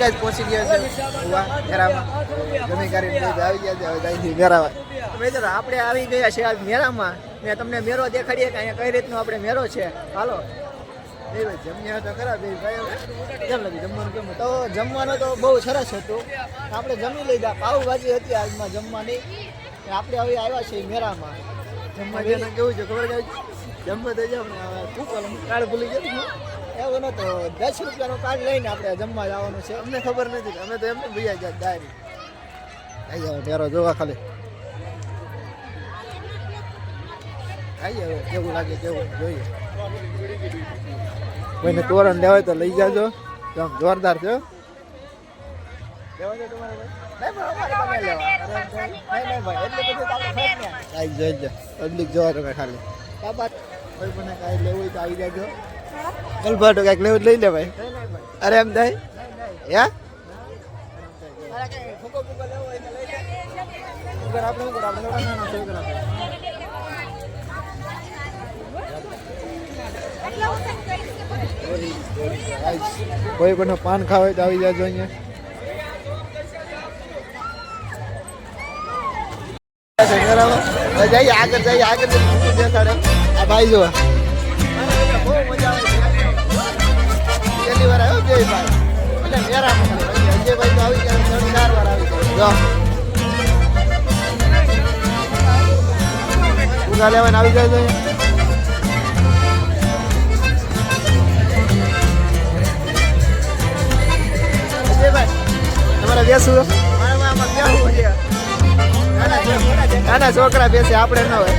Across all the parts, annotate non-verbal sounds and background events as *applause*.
કાંઈ પહોંચી ગયા આવી ગયા છે, હવે આપણે આવી ગયા છે આજ મેરામાં. મેં તમને મેરો દેખાડીએ કે અહીંયા કઈ રીતનો આપણે મેરો છે. હાલો. એ ભાઈ જમ્યા તો ખરા, બે ભાઈ કેમ જમવાનું, કેમ તો જમવાનું તો બહુ સરસ હતું. આપણે જમી લીધા. પાઉભાજી હતી આજમાં જમવાની. આપણે હવે આવ્યા છીએ મેરામાં. જમવા કેવું છે ખબર જમવા તો જાવ ને કાર્ડ ભૂલી ગયું એવું નતો દસ રૂપિયાનો કાર્ડ લઈને આપણે જમવા જવાનું છે. અમને ખબર નથી અમે તો એમને ભૈયા ગયા ડાયરી આવી જાવ મેરો જોવા ખાલી. આવી હવે કેવું લાગે કેવું જોઈએ. કોઈને તોરણ લેવાય તો લઈ જાજો. તો આમ જોરદાર છે. જોવા તમે ખાલી. બાબા કોઈ મને કાંઈ લેવું હોય તો આવી જાજો. કલભાટો કાંઈક લેવું લઈ લે ભાઈ અરે એમ થાય? આપણે. કોઈ પણ પાન ખાવે તો આવી જાજો અહીંયા. જઈએ, આગળ જઈએ, આગળ આ ભાઈ જો પહેલી વાર આવ્યો જયભાઈ એટલે મેરામાં ખાલી. અજયભાઈ તો આવી ગયા ત્રણ ચાર વાર આવી ગયા જો ઉગા લેવાને આવી જાય છે અજયભાઈ તમારે બેસવું મારે આમાં બેસવું છે નાના છોકરા- નાના છોકરા બેસે આપણે ન હોય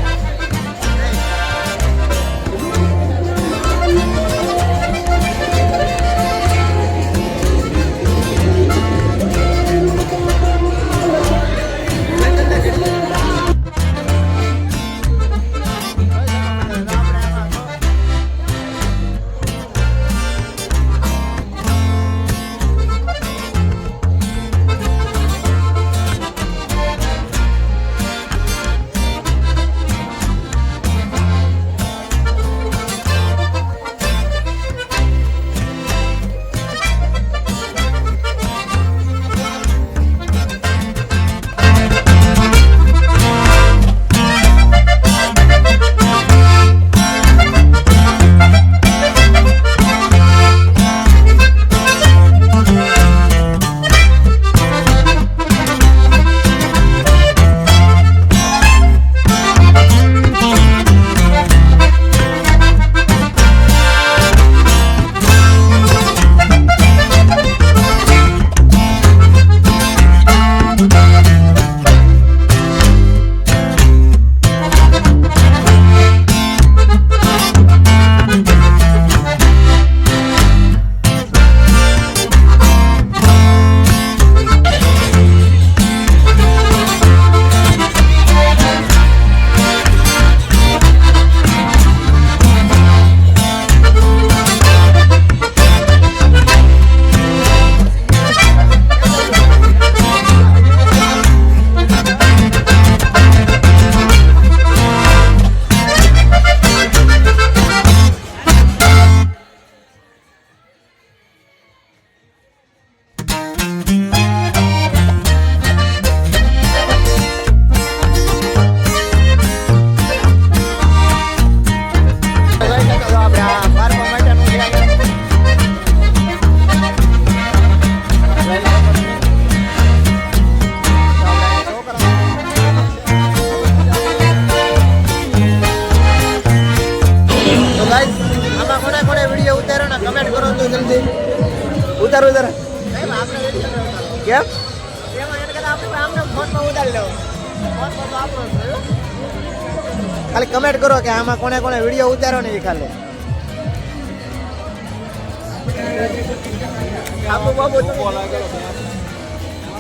ખાલી કમેન્ટ કરો કે આમાં કોને કોને વીડિયો ઉતારો ને એ ખાલી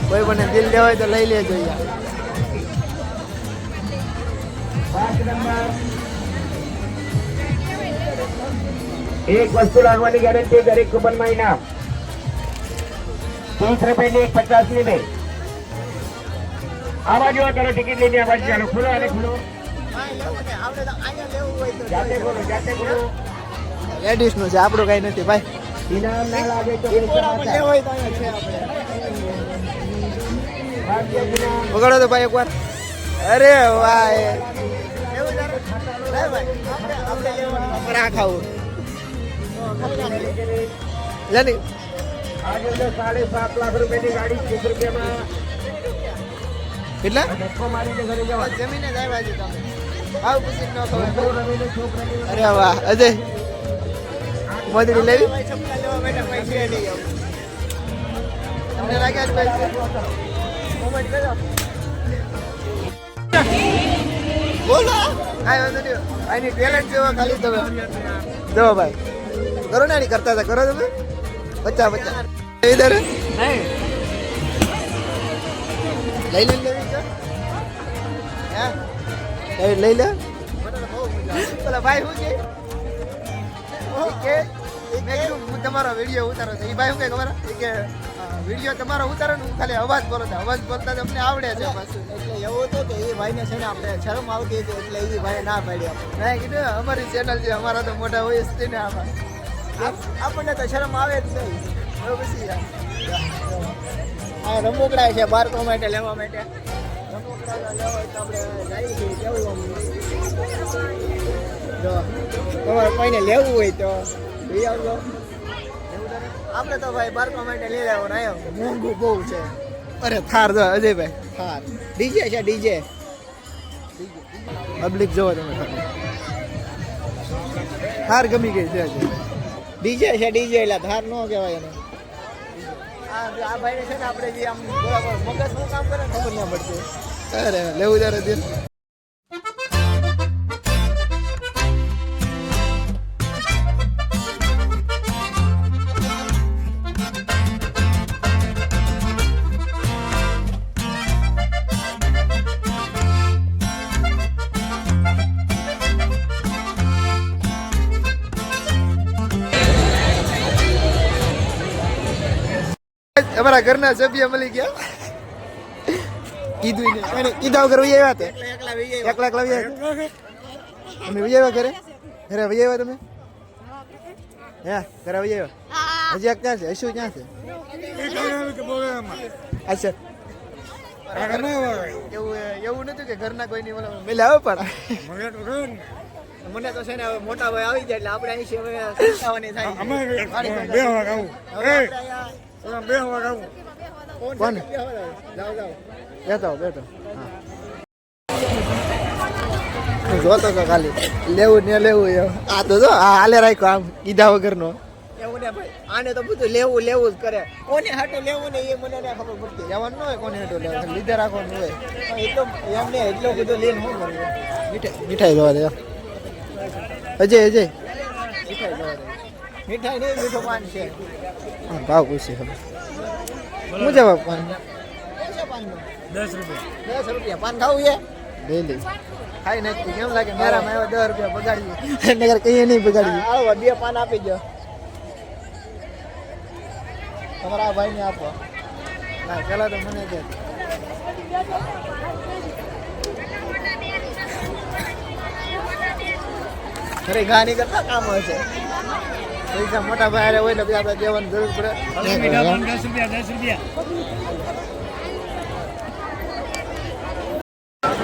કોઈ પણ દિલ દેવાય તો લઈ લેજો યાર એક વસ્તુ લાગવાની ગેરંટી દરેક કુપનમાં ઇનામ ત્રીસ રૂપિયાની એક પચાસની બે. આવા જેવા કરો ટિકિટ લઈને આ બાજુ ચાલો. ખુલો અને ખુલો. જાતે ખોલો જાતે ખોલો. લેડીઝનું છે આપણું કઈ નથી ભાઈ. ઇનામ ના લાગે તો હોય તો ભાઈ એકવાર. અરે ભાઈ, ખાવું. લે સાડે સાત લાખ રૂપિયાની ગાડી ત્રીસ રૂપિયામાં. ઘરે જમીને જ આવ્યા છે તમે. આવ પછી ન ખબર છોકરો રમીને છોકરાની અરે વાહ અજય. મોદડી લેવી? તમને લાગ્યા જ પૈસા બોલો. કાંઈ વાંધો નહીં. આની ટેલેન્ટ જેવો ખાલી તમે. જો ભાઈ. કરો ને આની કરતા હતા કરો તમે? પચાસ પચાસ. લઈ લઈ હે? લઈ લે. પેલા ભાઈ શું છે કે મેં કીધું હું તમારો વીડિયો ઉતારો છે. એ ભાઈ શું કે ખબર? કે વીડિયો તમારો ઉતારો ને હું ખાલી અવાજ બોલો છો. અવાજ બોલતા તો અમને આવડે છે એટલે એવું હતું કે એ ભાઈને છે ને આપણે શરમ આવતી હતી એટલે એ ભાઈ ના પાડી આપણે. મેં કીધું અમારી ચેનલ છે અમારા તો મોટા હોય જ ને આમાં. આપણને તો શરમ આવે જ નહીં. પછી. આ રમકડા છે બાળકો માટે લેવા માટે. તમારે કોઈને લેવું હોય તો લઈ આવજો આપણે તો ભાઈ બાળકો માટે લઈ લેવો આવ્યો મોંઘું બહુ છે. અરે થાર જો અજયભાઈ. થાર. ડીજે છે ડીજે. પબ્લિક જોવો તમે. થાર ગમી ગઈ છે ડીજે છે ડીજે એટલે થાર ન કહેવાય એને. આ આ ભાઈને છે ને આપણે જે આમ બરાબર મગજનું કામ કરે ખબર ના પડતી. અરે લેવું ત્યારે દિલ અમારા ઘરના સભ્ય મળી ગયા કીધું એને કીધા વગર વહી આવ્યા હતા એકલા એકલા વહી આવ્યા. તમે વહી આવ્યા ઘરે? ઘરે વહી આવ્યા તમે? હે ઘરે વહી આવ્યા? હજી ક્યાં છે? હશુ ક્યાં છે? અચ્છા. એવું એવું નતું કે ઘરના કોઈ નહીં મેલે આવે પણ? મને તો છે ને હવે મોટા ભાઈ આવી જાય એટલે આપણે અહીં હવે સંતાવાની થાય. છે. હવે આપણે અહીંયા કોણ છે? જાઓ બેઠો બેઠો. હા. જોતો તો ખાલી. લેવું ને લેવું એમ આ તો જો આ હાલે રાખ્યો આમ કીધા વગરનો. એવું ને ભાઈ. આને તો બધું લેવું લેવું જ કરે. કોને હાટું લેવું ને એ મને ના ખબર પડતી. જવાનું ન હોય કોને હાટું લેવું લીધે રાખવાનું હોય. એટલો એમને એટલો બધો લઈને શું કરવું? મીઠાઈ મીઠાઈ જોવા દે. અજય અજય. મીઠાઈ જોવા દે. મીઠાઈ નહીં મીઠું પાન છે. હા ભાવ પૂછી ખબર શું જવાબ પાન દસ રૂપિયા. દસ રૂપિયા. પાન ખાવું છે? ડેલી ખાઈ નાખી કેમ લાગે મારામાં આવ્યા દસ રૂપિયા બગાડીએ? *laughs* નગર કહીએ નહીં બગાડીએ. આવો બે પાન આપી દો તમારા આ ભાઈને આપો. ના પેલા તો મને દે. અરે ઘા નહીં કરતા કામ હશે પૈસા મોટા ભાઈ હોય ને આપણે દેવાની જરૂર પડે. દસ રૂપિયા દસ રૂપિયા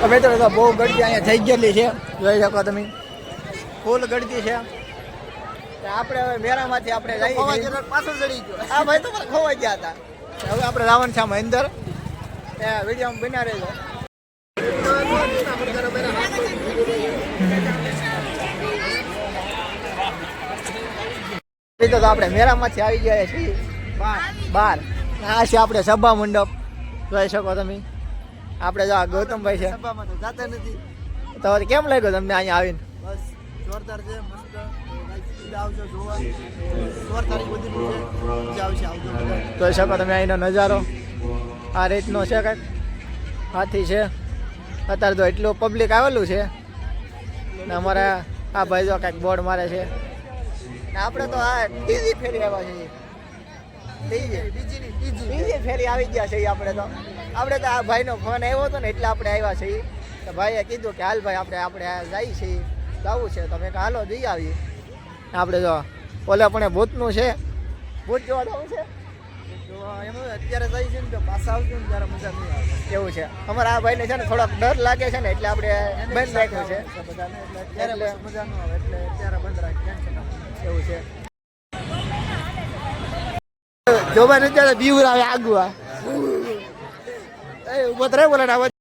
અમે તો બહુ ગળતી અહીંયા થઈ ગયેલી છે. જોઈ શકો તમે. ફૂલ ગળતી છે. આપણે હવે મેરામાંથી આપણે જઈએ પાછળ ચડી ગયો. હા ભાઈ તો ખોવાઈ ગયા હતા. હવે આપણે રાવણ છે અંદર વીડિયો બના રહેજો. તો આપણે મેરામાંથી આવી ગયા છીએ. બાર આ છે આપણે સભા મંડપ. જોઈ શકો તમે. આપણે જો આ ગૌતમભાઈ છે. સભામાં તો જાતા નથી. તો કેમ લાગ્યો તમને અહીંયા આવીને? બસ જોરદાર છે મસ્ત. જોઈ શકો તમે અહીંનો નજારો. આ રીતનો છે કંઈક. હાથી છે. અત્યારે તો એટલું પબ્લિક આવેલું છે. ને અમારા આ ભાઈ જો કંઈક બોર્ડ મારે છે. આપણે તો આ બીજી ફેરી આવ્યા છીએ. બીજી બીજી. બીજી ફેરી આવી ગયા છે આપણે તો. આપણે તો આ ભાઈનો ફોન આવ્યો હતો ને એટલે આપણે આવ્યા છીએ. તો ભાઈએ કીધું કે હાલ ભાઈ આપણે આપણે જઈએ છીએ. જવું છે. તમે હાલો જઈ આવીએ. આપણે જો ઓલે પણ ભૂતનું છે. ભૂત જોવા જવું છે? એમ અત્યારે જઈ છે ને તો પાછા આવજો ને ત્યારે મજા નહીં આવે. એવું છે. અમારા આ ભાઈને છે ને થોડોક ડર લાગે છે ને એટલે આપણે બંધ રાખ્યું છે. બધાને એટલે અત્યારે મજા ન આવે એટલે અત્યારે બંધ રાખી ટેન્શન એવું છે. જોવા નથી ત્યારે બીવર આવે આગુઆ. એ ઊભો બોલે આવાજ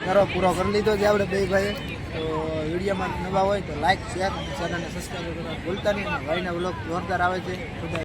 કરો પૂરો કરી લીધો છે આપણે બે ભાઈ તો વિડીયોમાં નવા હોય તો લાઈક શેર ચેનલને સબસ્ક્રાઈબ કરવા ભૂલતા નહીં. ભાઈના બ્લોગ જોરદાર આવે છે.